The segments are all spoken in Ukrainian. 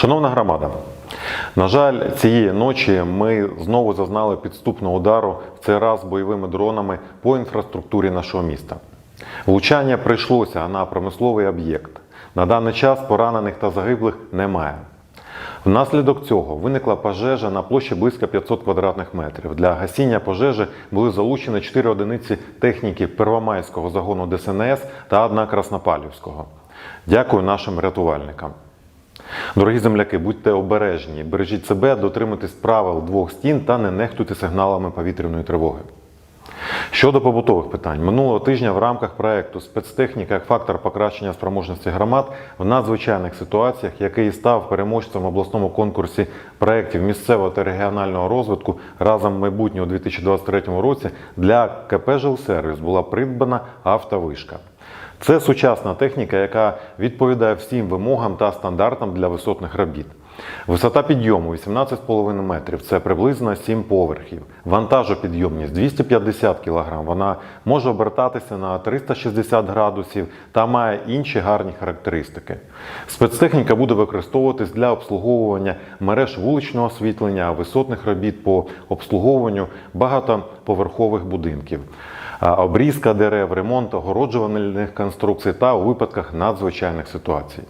Шановна громада, на жаль, цієї ночі ми знову зазнали підступного удару в цей раз бойовими дронами по інфраструктурі нашого міста. Влучання прийшлося на промисловий об'єкт. На даний час поранених та загиблих немає. Внаслідок цього виникла пожежа на площі близько 500 квадратних метрів. Для гасіння пожежі були залучені 4 одиниці техніки Первомайського загону ДСНС та одна Краснопалівського. Дякую нашим рятувальникам. Дорогі земляки, будьте обережні, бережіть себе, дотримуйтесь правил двох стін та не нехтуйте сигналами повітряної тривоги. Щодо побутових питань, минулого тижня в рамках проекту спецтехніка як фактор покращення спроможності громад в надзвичайних ситуаціях, який став переможцем в обласному конкурсі проєктів місцевого та регіонального розвитку разом майбутнього у 2023 році для КП «Жилсервіс» була придбана автовишка. Це сучасна техніка, яка відповідає всім вимогам та стандартам для висотних робіт. Висота підйому 18,5 метрів, це приблизно 7 поверхів. Вантажопідйомність 250 кг. Вона може обертатися на 360 градусів та має інші гарні характеристики. Спецтехніка буде використовуватись для обслуговування мереж вуличного освітлення, висотних робіт по обслуговуванню багатоповерхових будинків обрізка дерев, ремонт огороджувальних конструкцій та у випадках надзвичайних ситуацій.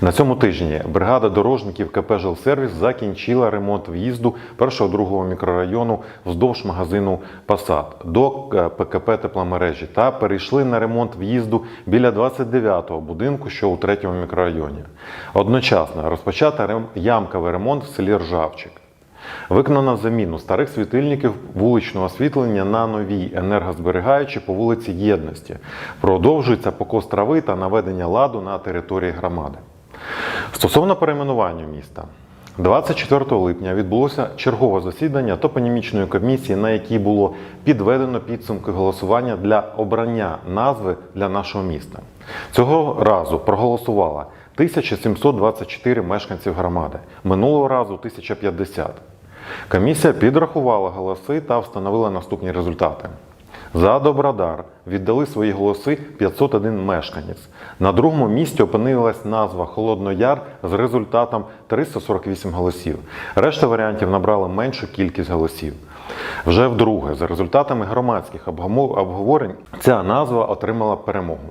На цьому тижні бригада дорожників КП «Жилсервіс» закінчила ремонт в'їзду першого-другого мікрорайону вздовж магазину Пасад до е, ПКП тепломережі та перейшли на ремонт в'їзду біля 29-го будинку, що у третьому мікрорайоні. Одночасно розпочата ямковий ремонт в селі Ржавчик. Виконано заміну старих світильників вуличного освітлення на нові енергозберігаючі по вулиці Єдності. Продовжується покос трави та наведення ладу на території громади. Стосовно перейменування міста. 24 липня відбулося чергове засідання топонімічної комісії, на якій було підведено підсумки голосування для обрання назви для нашого міста. Цього разу проголосувало 1724 мешканців громади, минулого разу 1050. Комісія підрахувала голоси та встановила наступні результати. За Добродар віддали свої голоси 501 мешканець. На другому місці опинилась назва Холоднояр з результатом 348 голосів. Решта варіантів набрали меншу кількість голосів. Вже вдруге, за результатами громадських обговорень, ця назва отримала перемогу.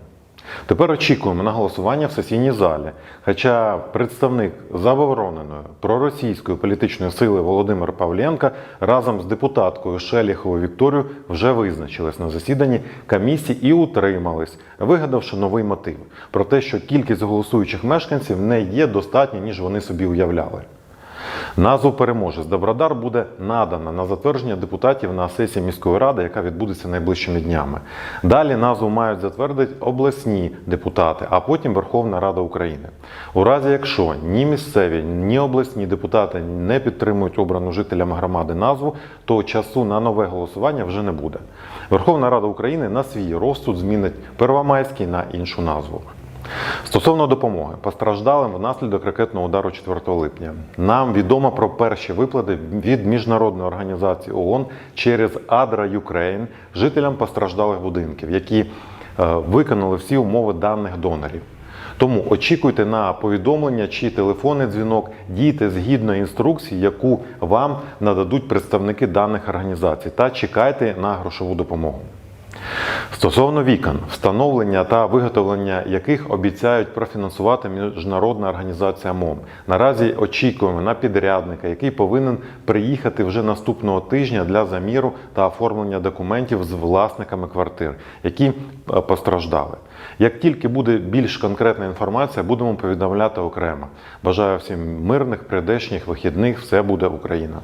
Тепер очікуємо на голосування в сесійній залі. Хоча представник забороненої проросійської політичної сили Володимир Павленко разом з депутаткою Шеліховою Вікторією вже визначились на засіданні комісії і утримались, вигадавши новий мотив про те, що кількість голосуючих мешканців не є достатньо, ніж вони собі уявляли. Назву переможець Добродар буде надана на затвердження депутатів на сесії міської ради, яка відбудеться найближчими днями. Далі назву мають затвердити обласні депутати, а потім Верховна Рада України. У разі, якщо ні місцеві, ні обласні депутати не підтримують обрану жителями громади назву, то часу на нове голосування вже не буде. Верховна Рада України на свій розсуд змінить Первомайський на іншу назву. Стосовно допомоги постраждалим внаслідок ракетного удару 4 липня. Нам відомо про перші виплати від міжнародної організації ООН через Адра Юкрейн жителям постраждалих будинків, які е, виконали всі умови даних донорів. Тому очікуйте на повідомлення чи телефонний дзвінок, дійте згідно інструкції, яку вам нададуть представники даних організацій, та чекайте на грошову допомогу. Стосовно вікон, встановлення та виготовлення яких обіцяють профінансувати міжнародна організація МОМ. Наразі очікуємо на підрядника, який повинен приїхати вже наступного тижня для заміру та оформлення документів з власниками квартир, які е, постраждали. Як тільки буде більш конкретна інформація, будемо повідомляти окремо. Бажаю всім мирних, прийдешніх вихідних. Все буде Україна!